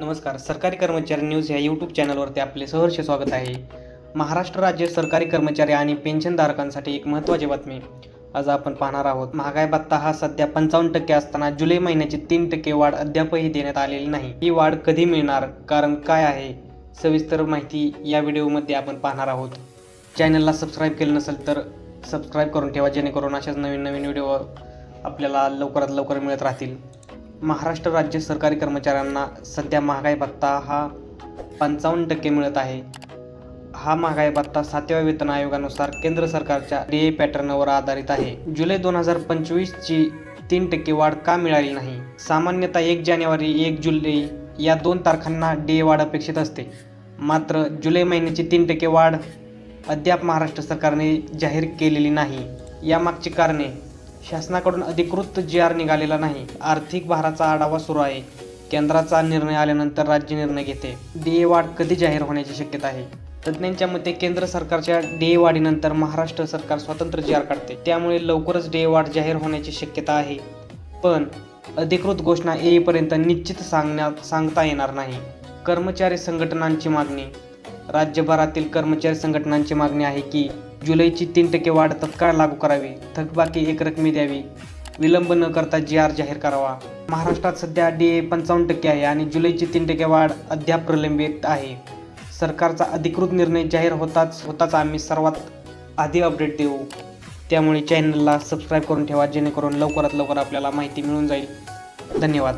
नमस्कार सरकारी कर्मचारी न्यूज या यूट्यूब चॅनलवरती आपले सहर्ष स्वागत आहे. महाराष्ट्र राज्य सरकारी कर्मचारी आणि पेन्शनधारकांसाठी एक महत्त्वाची बातमी आज आपण पाहणार आहोत. महागाई भत्ता हा सध्या पंचावन्न टक्के असताना जुलै महिन्याची तीन टक्के वाढ अद्यापही देण्यात आलेली नाही. ही वाढ कधी मिळणार कारण काय आहे सविस्तर माहिती या व्हिडिओमध्ये आपण पाहणार आहोत. चॅनलला सबस्क्राईब केलं नसेल तर सबस्क्राईब करून ठेवा जेणेकरून अशाच नवीन नवीन व्हिडिओ आपल्याला लवकरात लवकर मिळत राहतील. महाराष्ट्र राज्य सरकारी कर्मचाऱ्यांना सध्या महागाई भत्ता हा पंचावन्न टक्के मिळत आहे. हा महागाई भत्ता सातव्या वेतन आयोगानुसार केंद्र सरकारच्या डी ए पॅटर्नवर आधारित आहे. जुलै दोन हजार पंचवीसची तीन टक्के वाढ का मिळाली नाही? सामान्यतः एक जानेवारी एक जुलै या दोन तारखांना डी ए वाढ अपेक्षित असते. मात्र जुलै महिन्याची तीन टक्के वाढ अद्याप महाराष्ट्र सरकारने जाहीर केलेली नाही. यामागची कारणे शासनाकडून अधिकृत जी आर निघालेला नाही. आर्थिक भाराचा आढावा सुरू आहे. केंद्राचा निर्णय आल्यानंतर राज्य निर्णय घेते. डीए वाढ कधी जाहीर होण्याची शक्यता आहे? तज्ज्ञांच्या मते केंद्र सरकारच्या डीए वाढीनंतर महाराष्ट्र सरकार स्वतंत्र जी आर काढते. त्यामुळे लवकरच डीए वाढ जाहीर होण्याची शक्यता आहे. पण अधिकृत घोषणा येईपर्यंत निश्चित सांगण्यात सांगता येणार नाही. कर्मचारी संघटनांची मागणी. राज्यभरातील कर्मचारी संघटनांची मागणी आहे की जुलैची तीन टक्के वाढ तत्काळ लागू करावी. थकबाकी एक रकमी द्यावी. विलंब न करता जी आर जाहीर करावा. महाराष्ट्रात सध्या डी ए पंचावन्न टक्के आहे आणि जुलैची तीन टक्के वाढ अद्याप प्रलंबित आहे. सरकारचा अधिकृत निर्णय जाहीर होताच होताच आम्ही सर्वात आधी अपडेट देऊ. त्यामुळे चॅनलला सबस्क्राईब करून ठेवा जेणेकरून लवकरात लवकर आपल्याला माहिती मिळून जाईल. धन्यवाद.